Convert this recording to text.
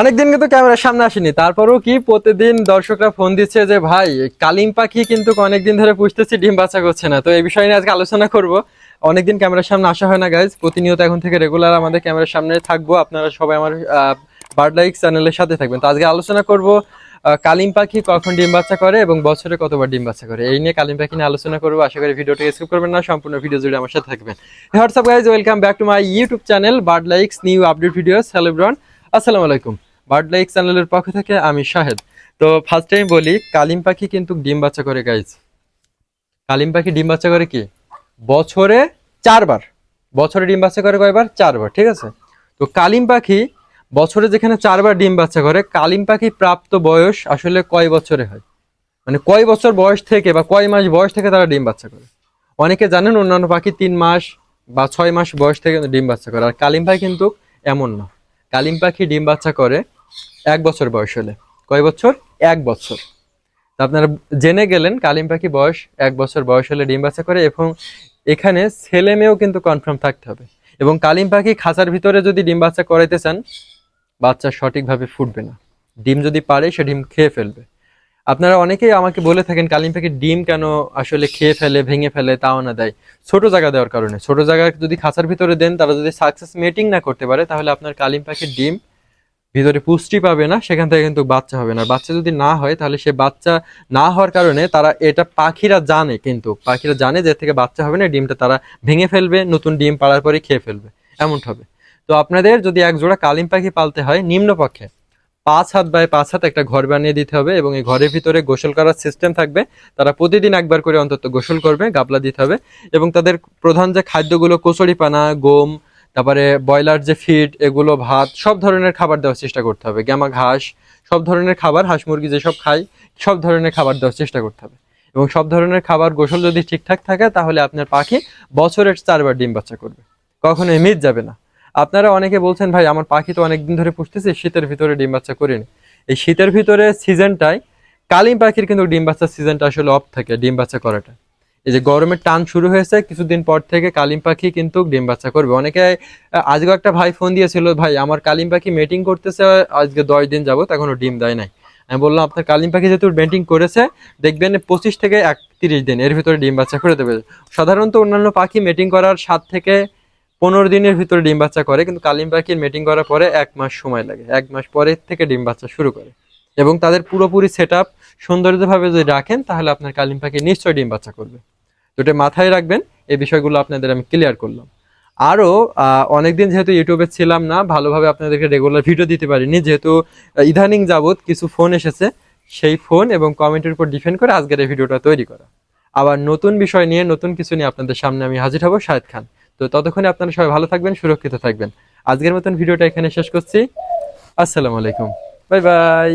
অনেকদিন কিন্তু ক্যামেরার সামনে আসেনি। তারপরেও কি প্রতিদিন দর্শকরা ফোন দিচ্ছে যে, ভাই, কালিম পাখি কিন্তু অনেকদিন ধরে পুষতেছি, ডিম বাচ্চা করছে না। তো এই বিষয় নিয়ে আজকে আলোচনা করব। অনেকদিন ক্যামেরার সামনে আসা হয় না গাইজ প্রতিনিয়ত এখন থেকে রেগুলার আমাদের ক্যামেরার সামনে থাকব। আপনারা সবাই আমার বার্ড লাইক চ্যানেলের সাথে থাকবেন। তো আজকে আলোচনা করব কালিম পাখি কখন ডিম বাচ্চা করে এবং বছরে কতবার ডিম বাচ্চা করে। এই নিয়ে কালিম পাখি নিয়ে আলোচনা করব। আশা করি ভিডিওটা স্কিপ করবেন না, সম্পূর্ণ ভিডিও জুড়ে আমার সাথে থাকবেন। WhatsApp guys welcome back to my YouTube channel bird likes new update videos hello ব্রন আসসালামু আলাইকুম বার্ড লাইক চ্যানেলের পক্ষ থেকে আমি শাহেদ। তো ফার্স্ট টাইম বলি, কালিম পাখি কিন্তু ডিম বাচ্চা করে গাইজ কালিম পাখি ডিম বাচ্চা করে কি? বছরে চারবার। বছরে ডিম বাচ্চা করে কয়বার? চারবার, ঠিক আছে? তো কালিম পাখি বছরে যেখানে চারবার ডিম বাচ্চা করে, কালিম পাখি প্রাপ্ত বয়স আসলে কয় বছরে হয়? মানে কয় বছর বয়স থেকে বা কয় মাস বয়স থেকে তারা ডিম বাচ্চা করে? অনেকে জানেন অন্যান্য পাখি তিন মাস বা ছয় মাস বয়স থেকে ডিম বাচ্চা করে, আর কালিম পাখি কিন্তু এমন না। কালিম পাখি ডিম বাচ্চা করে এক বছর বয়স হলে। কয় বছর? এক বছর। আপনারা জেনে গেলেন কালিম পাখি বয়স এক বছর বয়স হলে ডিম বাচ্চা করে এবং এখানে ছেলে মেয়েও কিন্তু কনফার্ম থাকতে হবে। এবং কালিম পাখি খাঁচার ভিতরে যদি ডিম বাচ্চা করাইতে চান, বাচ্চা সঠিকভাবে ফুটবে না। ডিম যদি পারে, সে ডিম খেয়ে ফেলবে। আপনারা অনেকেই আমাকে বলে থাকেন, কালিম পাখি ডিম কেন আসলে খেয়ে ফেলে, ভেঙে ফেলে, তাও না দেয়। ছোট জায়গা দেওয়ার কারণে। ছোট জায়গা যদি খাঁচার ভিতরে দেন, তারা যদি সাকসেস মেটিং না করতে পারে, তাহলে আপনার কালিম পাখির ডিম ভিতরে পুষ্টি পাবে না, সেখান থেকে কিন্তু বাচ্চা হবে না। বাচ্চা যদি না হয়, তাহলে সে বাচ্চা না হওয়ার কারণে তারা এটা পাখিরা জানে কিন্তু। পাখিরা জানে যে থেকে বাচ্চা হবে না ডিমটা তারা ভেঙে ফেলবে, নতুন ডিম পাড়ার পরে খেয়ে ফেলবে। এমনটা হবে। তো আপনাদের যদি এক জোড়া কালিম পাখি পালতে হয়, নিম্নপক্ষে পাঁচ হাত বাই পাঁচ হাত একটা ঘর বানিয়ে দিতে হবে এবং এই ঘরের ভিতরে গোসল করার সিস্টেম থাকবে। তারা প্রতিদিন একবার করে অন্তত গোসল করবে, গাবলা দিতে হবে এবং তাদের প্রধান যে খাদ্যগুলো কচুরি পানা গম তারপরে ব্রয়লার যে ফিড এগুলো ভাত, সব ধরনের খাবার দেওয়ার চেষ্টা করতে হবে। গ্যামা ঘাস, সব ধরনের খাবার, হাঁস, মুরগি যেসব খায়, সব ধরনের খাবার দেওয়ার চেষ্টা করতে হবে। এবং সব ধরনের খাবার গোসল যদি ঠিকঠাক থাকে, তাহলে আপনার পাখি বছরের চারবার ডিম বাচ্চা করবে। কখনো মিট যাবে না। আপনারা অনেকে বলছেন, ভাই, আমার পাখি তো অনেকদিন ধরে পুষতেছে, শীতের ভিতরে ডিম বাচ্চা করিনি। এই শীতের ভিতরে সিজনটাই কালিম পাখির কিন্তু ডিম বাচ্চার সিজনটা আসলে অফ থাকে, ডিম বাচ্চা করাটা। এই যে গরমের টান শুরু হয়েছে, কিছুদিন পর থেকে কালিম পাখি কিন্তু ডিম বাচ্চা করবে। অনেকে আজকে একটা ভাই ফোন দিয়েছিল, ভাই, আমার কালিম পাখি মেটিং করতেছে, আজকে দশ দিন যাবত এখনও ডিম দেয় নাই। আমি বললাম, আপনার কালিম পাখি যেহেতু মেটিং করেছে, দেখবেন পঁচিশ থেকে একত্রিশ দিন এর ভিতরে ডিম বাচ্চা করে দেবে। সাধারণত অন্যান্য পাখি মেটিং করার সাত থেকে পনেরো দিনের ভিতরে ডিম বাচ্চা করে, কিন্তু কালিম পাখির মেটিং করার পরে এক মাস সময় লাগে। এক মাস পরের থেকে ডিম বাচ্চা শুরু করে। এবং তাদের পুরোপুরি সেট আপ সৌন্দর্যভাবে যদি রাখেন, তাহলে আপনার কালিম পাখি নিশ্চয়ই ডিম বাচ্চা করবে। এটা মাথায় রাখবেন, এই বিষয়গুলো আপনাদের আমি ক্লিয়ার করলাম। আরও অনেকদিন যেহেতু ইউটিউবে ছিলাম না, ভালোভাবে আপনাদেরকে রেগুলার ভিডিও দিতে পারিনি, যেহেতু ইদানিং যাবত কিছু ফোন এসেছে, সেই ফোন এবং কমেন্টের উপর ডিপেন্ড করে আজকের এই ভিডিওটা তৈরি করা। আবার নতুন বিষয় নিয়ে, নতুন কিছু নিয়ে আপনাদের সামনে আমি হাজির হব শাহেদ খান। তো ততক্ষণে আপনারা সবাই ভালো থাকবেন, সুরক্ষিত থাকবেন। আজকের মতন ভিডিওটা এখানে শেষ করছি। আসসালামু আলাইকুম। Bye bye.